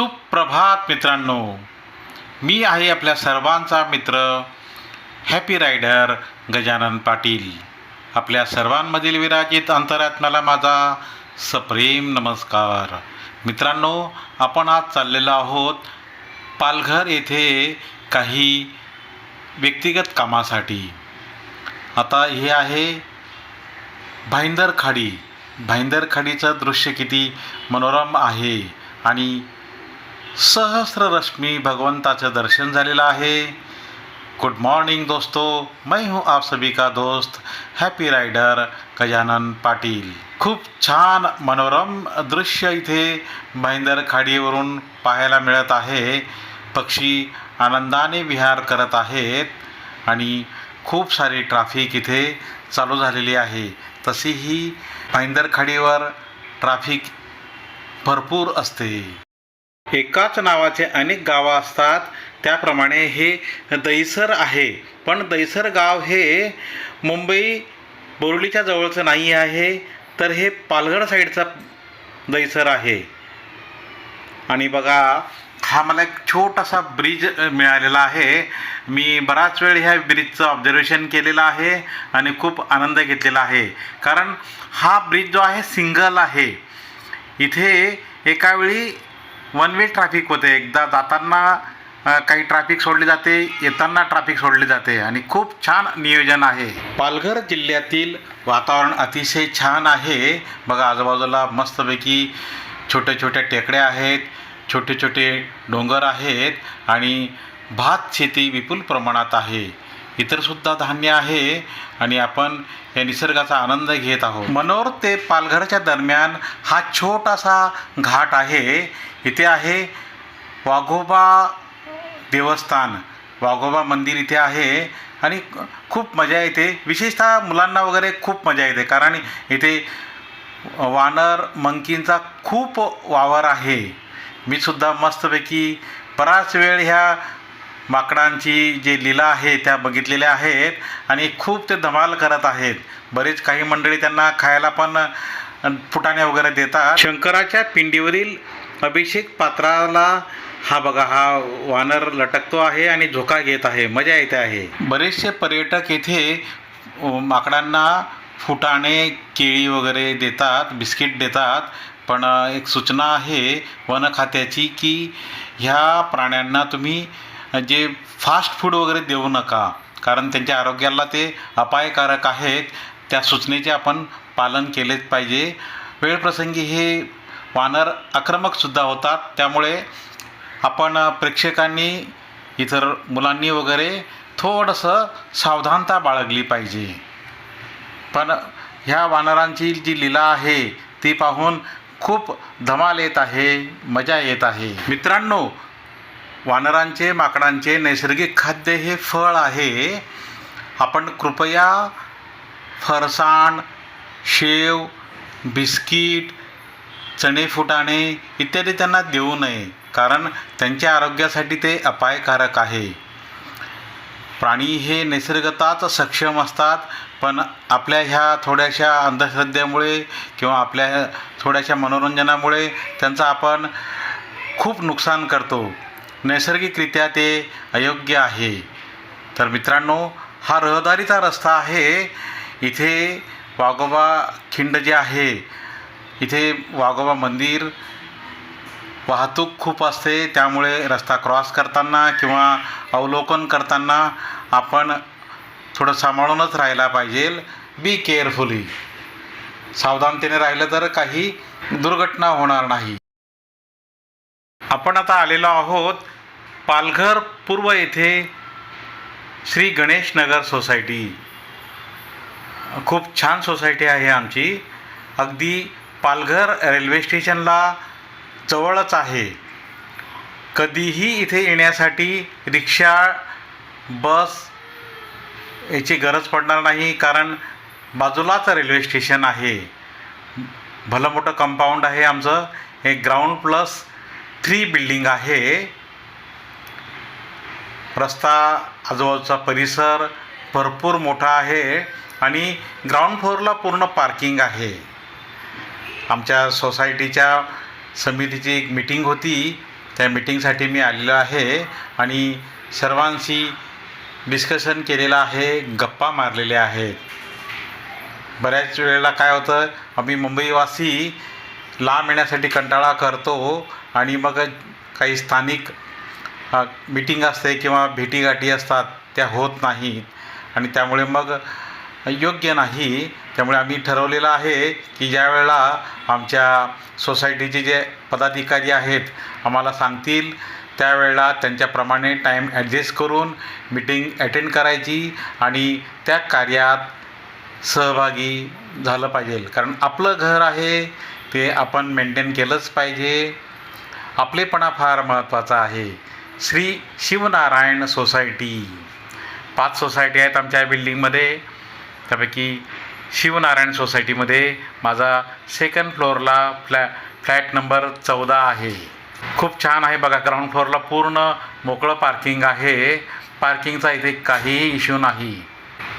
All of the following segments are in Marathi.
सुप्रभात मित्रांनो. मी आहे आपल्या सर्वांचा मित्र हॅपी रायडर गजानन पाटील. आपल्या सर्वांमधील विराजित अंतरात्म्याला माझा सप्रेम नमस्कार. मित्रांनो आपण आज चाललेलो आहोत पालघर येथे काही व्यक्तिगत कामासाठी. आता हे आहे भाईंदर खाडी भाईंदर खाडीचं दृश्य किती मनोरम आहे आणि सहस्ररश्मी भगवंताचं दर्शन झालेलं आहे. गुड मॉर्निंग दोस्तों. मैं हूँ आप सभी का दोस्त हॅपी रायडर गजानन पाटील. खूप छान मनोरम दृश्य इथे भाईंदर खाडीवरून पाहायला मिळत आहे. पक्षी आनंदाने विहार करत आहेत आणि खूप सारी ट्राफिक इथे चालू झालेली आहे. तशीही भाईंदर खाडीवर ट्राफिक भरपूर असते. एकाच नावाचे अनेक गावं असतात. त्याप्रमाणे हे दैसर आहे. पण दैसर गाव हे मुंबई बोर्लीच्या जवळचं नाही आहे. तर हे पालघर साईडचा दैसर आहे. आणि बघा हा मला एक छोटासा ब्रिज मिळालेला आहे. मी बराच वेळ ह्या ब्रिजचं ऑब्झर्वेशन केलेलं आहे आणि खूप आनंद घेतलेला आहे. कारण हा ब्रिज जो आहे सिंगल आहे. इथे एकावेळी वन वे ट्रॅफिक होते. एकदा जाताना काही ट्रॅफिक सोडले जाते येताना ट्रॅफिक सोडले जाते. आणि खूप छान नियोजन आहे. पालघर जिल्ह्यातील वातावरण अतिशय छान आहे. बघा आजूबाजूला मस्तपैकी छोट्या छोट्या टेकड्या आहेत छोटे छोटे डोंगर आहेत आणि भात शेती विपुल प्रमाणात आहे. इतरसुद्धा धान्य आहे आणि आपण या निसर्गाचा आनंद घेत आहोत. मनोर ते पालघरच्या दरम्यान हा छोटासा घाट आहे. इथे आहे वाघोबा देवस्थान. वाघोबा मंदिर इथे आहे आणि खूप मजा येते. विशेषतः मुलांना वगैरे खूप मजा येते. कारण इथे वानर मंकींचा खूप वावर आहे. मी सुद्धा मस्तपैकी बराच वेळ ह्या माकडांची जी लीला आहे त्या बघितलेल्या आहेत आणि खूप ते धमाल करत आहेत. बरेच काही मंडळी त्यांना खायला पण फुटाणे वगैरे देतात. शंकराच्या पिंडीवरील अभिषेक पात्राला हा बघा हा वानर लटकतो आहे आणि झोका घेत आहे. मजा येते आहे. बरेचसे पर्यटक येथे माकडांना फुटाणे केळी वगैरे देतात बिस्किट देतात. पण एक सूचना आहे वन खात्याची की ह्या प्राण्यांना तुम्ही जे फास्ट फूड वगैरे देऊ नका कारण त्यांच्या आरोग्याला ते अपायकारक आहेत त्या सूचनेचे आपण पालन केलेच पाहिजे. वेळप्रसंगी हे वानर आक्रमकसुद्धा होतात त्यामुळे आपण प्रेक्षकांनी इतर मुलांनी वगैरे थोडंसं सावधानता बाळगली पाहिजे. पण ह्या वानरांची जी लीला आहे ती पाहून खूप धमाल येत आहे मजा येत आहे. मित्रांनो वानरांचे माकडांचे नैसर्गिक खाद्य हे फळ आहे. आपण कृपया फरसाण शेव बिस्किट चणे फुटाणे इत्यादी त्यांना देऊ नये कारण त्यांच्या आरोग्यासाठी ते अपायकारक आहे. प्राणी हे निसर्गताच सक्षम असतात पण आपल्या ह्या थोड्याशा अंधश्रद्धेमुळे किंवा आपल्या थोड्याशा मनोरंजनामुळे त्यांचं आपण खूप नुकसान करतो. नैसर्गिकरित्या ते अयोग्य आहे. तर मित्रांनो हा रहदारीचा रस्ता आहे. इथे वाघोबा खिंड जे आहे इथे वाघोबा मंदिर वाहतूक खूप असते. त्यामुळे रस्ता क्रॉस करताना किंवा अवलोकन करताना आपण थोडं सांभाळूनच राहायला पाहिजे. बी केअरफुली सावधानतेने राहिलं तर काही दुर्घटना होणार नाही. आपण आता आलेलो आहोत पालघर पूर्व येथे श्री गणेश नगर सोसायटी. खूप छान सोसायटी आहे आमची. अगदी पालघर रेल्वे स्टेशनला जवळच आहे. कधीही इथे येण्यासाठी रिक्षा बस याची गरज पडणार नाही कारण बाजूलाच रेल्वे स्टेशन आहे. भलं मोठं कंपाऊंड आहे आमचं. हे ग्राउंड प्लस थ्री बिल्डिंग आहे. रस्ता आजूबाजूचा परिसर भरपूर मोठा आहे आणि ग्राउंड फ्लोअरला पूर्ण पार्किंग आहे. आमच्या सोसायटीच्या समितीची एक मिटिंग होती. त्या मीटिंगसाठी मी आलेलो आहे आणि सर्वांशी डिस्कशन केलेलं आहे गप्पा मारलेल्या आहेत. बऱ्याच वेळेला काय होतं आम्ही मुंबईवासी लांब येण्यासाठी कंटाळा करतो आणि मग काही स्थानिक मीटिंग असते किंवा भेटीगाठी असतात त्या होत नाहीत. आणि त्यामुळे मग योग्य नाही. त्यामुळे आम्ही ठरवलेलं आहे की ज्या वेळेला आमच्या सोसायटीचे जे पदाधिकारी आहेत आम्हाला सांगतील त्यावेळेला त्यांच्याप्रमाणे टाईम ॲडजस्ट करून मीटिंग अटेंड करायची आणि त्या कार्यात सहभागी झालं पाहिजे. कारण आपलं घर आहे ते आपण मेंटेन केलंच पाहिजे. आपलेपणा फार महत्त्वाचा आहे. श्री शिवनारायण सोसायटी. पाच सोसायटी आहेत आमच्या बिल्डिंगमध्ये. त्यापैकी शिवनारायण सोसायटीमध्ये माझा सेकंड फ्लोअरला फ्लॅ फ्लॅट नंबर चौदा आहे. खूप छान आहे बघा ग्राउंड फ्लोअरला पूर्ण मोकळं पार्किंग आहे. पार्किंगचा इथे काहीही इश्यू नाही.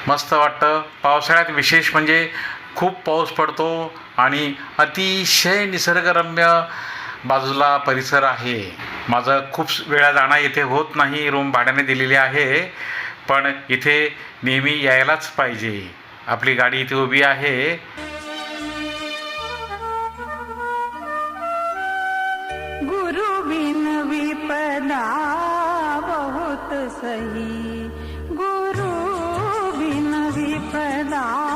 मस्त वाटतं. पावसाळ्यात विशेष म्हणजे खूप पाऊस पडतो आणि अतिशय निसर्गरम्य बाजूला परिसर आहे. माझं खूप वेळा जाणं इथे होत नाही रूम भाड्याने दिलेली आहे. पण इथे नेहमी यायलाच पाहिजे. आपली गाडी इथे उभी आहे. गुरु बिन विपदा बहुत सही। गुरु बिन विपदा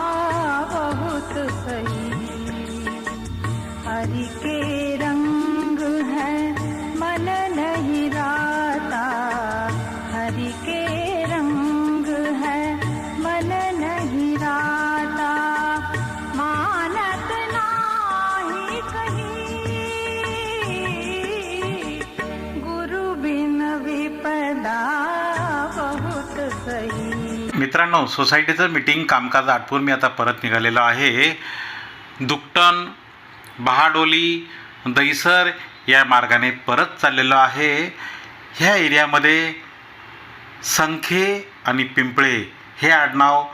मित्रांनो सोसायटीचं मीटिंग कामकाज आटपून मी आता परत निघालेलो आहे. दुकटन बहाडोली दहिसर या मार्गाने परत चाललेलो आहे. ह्या एरियामध्ये संखे आणि पिंपळे हे आडनाव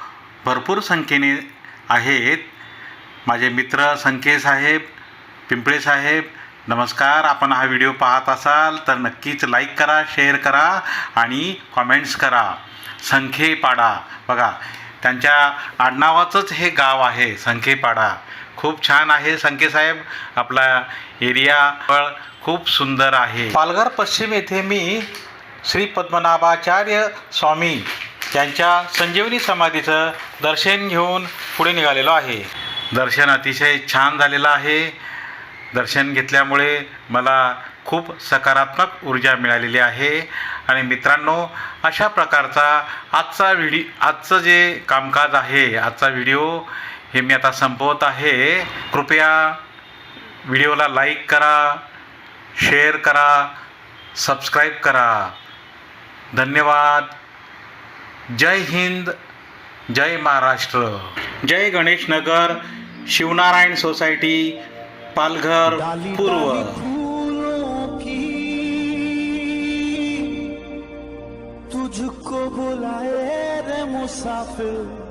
भरपूर संख्येने आहेत. माझे मित्र संखे साहेब पिंपळे साहेब नमस्कार आपण हा व्हिडिओ पाहत असाल तर नक्कीच लाईक करा शेअर करा आणि कॉमेंट्स करा. संखेपाडा. बघा त्यांच्या आडनावाचंच हे गाव आहे संखेपाडा. खूप छान आहे संखेसाहेब आपला एरिया खूप सुंदर आहे. पालघर पश्चिम येथे मी श्री पद्मनाभाचार्य स्वामी त्यांच्या संजीवनी समाधीचं दर्शन घेऊन पुढे निघालेलो आहे. दर्शन अतिशय छान झालेलं आहे. दर्शन घेतल्यामुळे मला खूप सकारात्मक ऊर्जा मिळालेली आहे. आणि मित्रांनो अशा प्रकारचा आजचा व्हिडिओ आजचं जे कामकाज आहे आजचा व्हिडिओ हे मी आता संपवत आहे. कृपया व्हिडिओला लाईक करा शेअर करा सबस्क्राईब करा. धन्यवाद. जय हिंद जय महाराष्ट्र. जय गणेश नगर शिवनारायण सोसायटी पालघर पूर्व. तुझको बुलाए रे मुसाफिर।